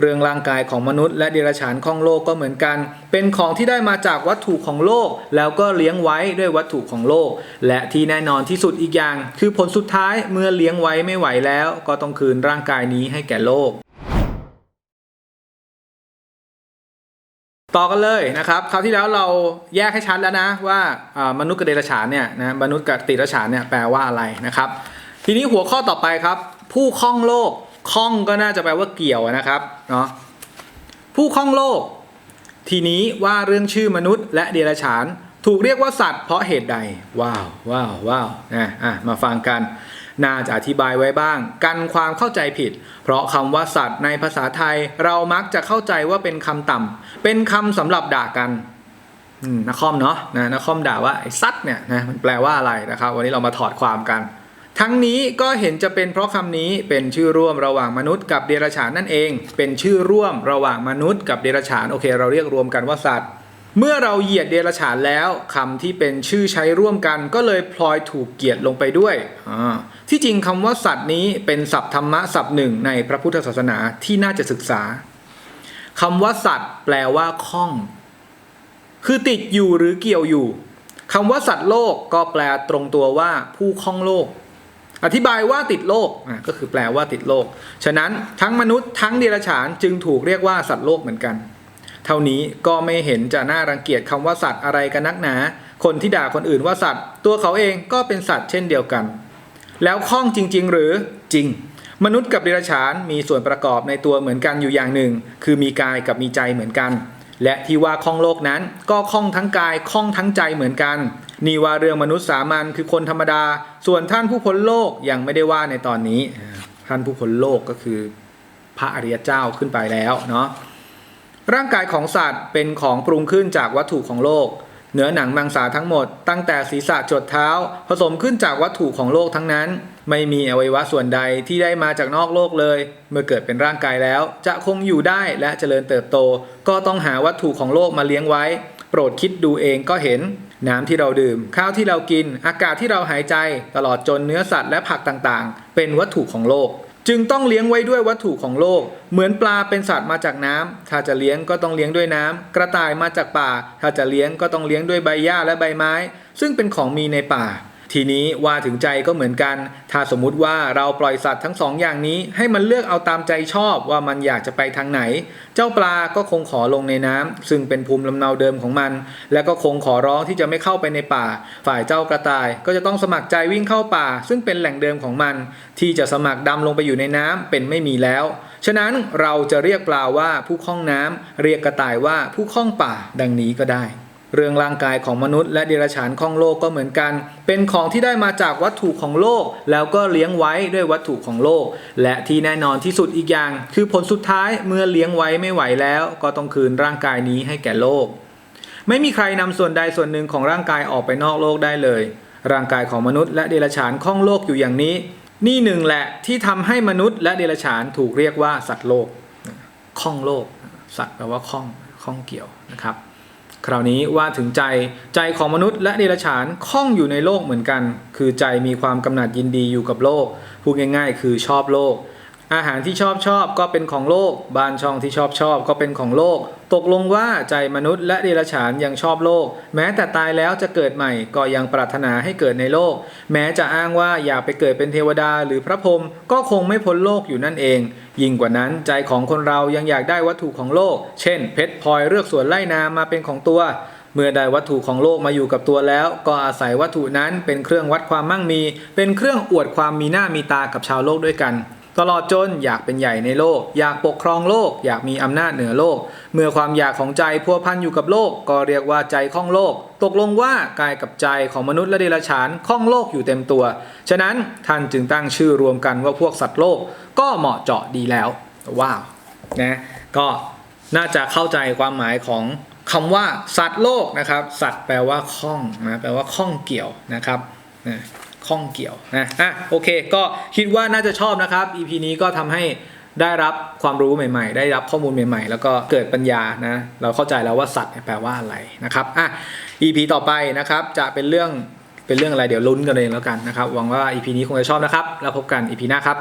เรื่องร่างกายของมนุษย์และเดรัจฉานของโลกก็เหมือนกัน เป็นของที่ได้มาจากวัตถุของโลก แล้วก็เลี้ยงไว้ด้วยวัตถุของโลก และที่แน่นอนที่สุดอีกอย่าง คือผลสุดท้ายเมื่อเลี้ยงไว้ไม่ไหวแล้ว ก็ต้องคืนร่างกายนี้ให้แก่โลกต่อกันเลยนะครับคราวที่แล้วเราแยกให้ชัดแล้วนะว่ามนุษย์กับเดรัจฉานเนี่ยนะมนุษย์กับติรัจฉานเนี่ยแปลว่าอะไรนะครับ ทีนี้หัวข้อต่อไปครับ ผู้คล้องโลก คล้องก็น่าจะแปลว่าเกี่ยวนะครับเนาะผู้คล้องโลก ทีนี้ว่าเรื่องชื่อมนุษย์ และเดรัจฉานถูกเรียกว่าสัตว์เพราะเหตุใด ว้าวว้าวว้าวนะอะมาฟังกัน น่าจะอธิบายไว้บ้าง กันความเข้าใจผิด เพราะคำว่าสัตว์ในภาษาไทยเรามักจะเข้าใจว่าเป็นคำต่ำเป็นคำสำหรับด่ากันอืมนคอมเนาะนะนคอมด่าว่าไอ้สัตว์เนี่ยนะมันแปลว่าอะไรนะครับ วันนี้เรามาถอดความกัน ทั้งนี้ก็เห็นจะเป็นเพราะคำนี้เป็นชื่อร่วมระหว่างมนุษย์กับเดรัจฉานนั่นเอง เป็นชื่อร่วมระหว่างมนุษย์กับเดรัจฉานโอเค เราเรียกรวมกันว่าสัตว์ เมื่อเราเหยียดเดรัจฉานแล้วคำที่เป็นชื่อใช้ร่วมกันก็เลยพลอยถูกเกียดลงไปด้วย ที่จริงคำว่าสัตว์นี้เป็นศัพท์ธรรมะศัพท์หนึ่งในพระพุทธศาสนาที่น่าจะศึกษาคำว่าสัตว์ แปลว่าข้อง คือติดอยู่หรือเกี่ยวอยู่คำว่าสัตว์โลกก็แปลตรงตัวว่าผู้ข้องโลก อธิบายว่าติดโลกก็คือแปลว่าติดโลก ฉะนั้นทั้งมนุษย์ทั้งเดรัจฉานจึงถูกเรียกว่าสัตว์โลกเหมือนกัน เท่านี้ก็ไม่เห็นจะน่ารังเกียจคำว่าสัตว์อะไรกันนักหนา คนที่ด่าคนอื่นว่าสัตว์ ตัวเขาเองก็เป็นสัตว์เช่นเดียวกัน แล้วข้องจริง ๆ หรือจริง มนุษย์กับเดรัจฉานมีส่วนประกอบในตัวเหมือนกันอยู่อย่างหนึ่ง คือมีกายกับมีใจเหมือนกัน และที่ว่าข้องโลกนั้นก็ข้องทั้งกายข้องทั้งใจเหมือนกัน นี่ว่าเรื่องมนุษย์สามัญคือคนธรรมดา ส่วนท่านผู้พ้นโลกยังไม่ได้ว่าในตอนนี้ ท่านผู้พ้นโลกก็คือพระอริยเจ้าขึ้นไปแล้วเนาะร่างกายของสัตว์เป็นของปรุงขึ้นจากวัตถุของโลก เนื้อหนังมังสาทั้งหมด ตั้งแต่ศีรษะจดเท้า ผสมขึ้นจากวัตถุของโลกทั้งนั้น ไม่มีอวัยวะส่วนใดที่ได้มาจากนอกโลกเลย เมื่อเกิดเป็นร่างกายแล้ว จะคงอยู่ได้และเจริญเติบโต ก็ต้องหาวัตถุของโลกมาเลี้ยงไว้ โปรดคิดดูเองก็เห็น น้ำที่เราดื่ม ข้าวที่เรากิน อากาศที่เราหายใจ ตลอดจนเนื้อสัตว์และผักต่างๆ เป็นวัตถุของโลก จึงต้องเลี้ยงไว้ด้วยวัตถุของโลก เหมือนปลาเป็นสัตว์มาจากน้ำถ้าจะเลี้ยงก็ต้องเลี้ยงด้วยน้ำกระต่ายมาจากป่า ถ้าจะเลี้ยงก็ต้องเลี้ยงด้วยใบหญ้าและใบไม้ ซึ่งเป็นของมีในป่า ทีนี้ว่าถึงใจก็เหมือนกัน ถ้าสมมุติว่าเราปล่อยสัตว์ทั้งสองอย่างนี้ ให้มันเลือกเอาตามใจชอบว่ามันอยากจะไปทางไหน เจ้าปลาก็คงขอลงในน้ำซึ่งเป็นภูมิลำเนาเดิมของมัน และก็คงขอร้องที่จะไม่เข้าไปในป่า ฝ่ายเจ้ากระต่ายก็จะต้องสมัครใจวิ่งเข้าป่า ซึ่งเป็นแหล่งเดิมของมัน ที่จะสมัครดำลงไปอยู่ในน้ำเป็นไม่มีแล้ว ฉะนั้นเราจะเรียกปลาว่าผู้คล้องน้ำเรียกกระต่ายว่าผู้คล้องป่าดังนี้ก็ได้ เรื่องร่างกายของมนุษย์และเดรัจฉานของโลกก็เหมือนกัน เป็นของที่ได้มาจากวัตถุของโลก แล้วก็เลี้ยงไว้ด้วยวัตถุของโลก และที่แน่นอนที่สุดอีกอย่าง คือผลสุดท้ายเมื่อเลี้ยงไว้ไม่ไหวแล้ว ก็ต้องคืนร่างกายนี้ให้แก่โลก ไม่มีใครนำส่วนใดส่วนหนึ่งของร่างกายออกไปนอกโลกได้เลย ร่างกายของมนุษย์และเดรัจฉานข้องโลกอยู่อย่างนี้ นี่หนึ่งแหละที่ทำให้มนุษย์และเดรัจฉานถูกเรียกว่าสัตว์โลกข้องโลก สัตว์แปลว่าข้องข้องเกี่ยวนะครับ คราวนี้ว่าถึงใจใจของมนุษย์และเดรัจฉานคล้องอยู่ในโลกเหมือนกัน คือใจมีความกำหนัดยินดีอยู่กับโลกพูดง่าย ๆ คือชอบโลก อาหารที่ชอบชอบก็เป็นของโลก บ้านช่องที่ชอบชอบก็เป็นของโลก ตกลงว่าใจมนุษย์และเดรัจฉานยังชอบโลก แม้แต่ตายแล้วจะเกิดใหม่ก็ยังปรารถนาให้เกิดในโลก แม้จะอ้างว่าอยากไปเกิดเป็นเทวดาหรือพระพรหมก็คงไม่พ้นโลกอยู่นั่นเอง ยิ่งกว่านั้นใจของคนเรายังอยากได้วัตถุของโลก เช่น เพชรพลอยเลือกสวนไล่นามาเป็นของตัวเมื่อได้วัตถุของโลกมาอยู่กับตัวแล้ว ก็อาศัยวัตถุนั้นเป็นเครื่องวัดความมั่งมี เป็นเครื่องอวดความมีหน้ามีตากับชาวโลกด้วยกัน ตลอดจนอยากเป็นใหญ่ในโลก อยากปกครองโลก อยากมีอำนาจเหนือโลก เมื่อความอยากของใจพัวพันอยู่กับโลก ก็เรียกว่าใจข้องโลก ตกลงว่ากายกับใจของมนุษย์และเดรัจฉานข้องโลกอยู่เต็มตัว ฉะนั้นท่านจึงตั้งชื่อรวมกันว่าพวกสัตว์โลก ก็เหมาะเจาะดีแล้วว้าวนะก็น่าจะเข้าใจความหมายของคำว่าสัตว์โลกนะครับ สัตว์แปลว่าข้องนะแปลว่าข้องเกี่ยวนะครับนะ ข้องเกี่ยวนะอะโอเค ก็คิดว่าน่าจะชอบนะครับ EP นี้ก็ทำให้ได้รับความรู้ใหม่ ๆ ได้รับข้อมูลใหม่ ๆ แล้วก็เกิดปัญญานะ เราเข้าใจแล้วว่าสัตว์แปลว่าอะไรนะครับอะ EP ต่อไปนะครับจะเป็นเรื่องเป็นเรื่องอะไรเดี๋ยวลุ้นกันเองแล้วกันนะครับหวังว่า EP นี้คงจะชอบนะครับ แล้วพบกัน EP หน้าครับ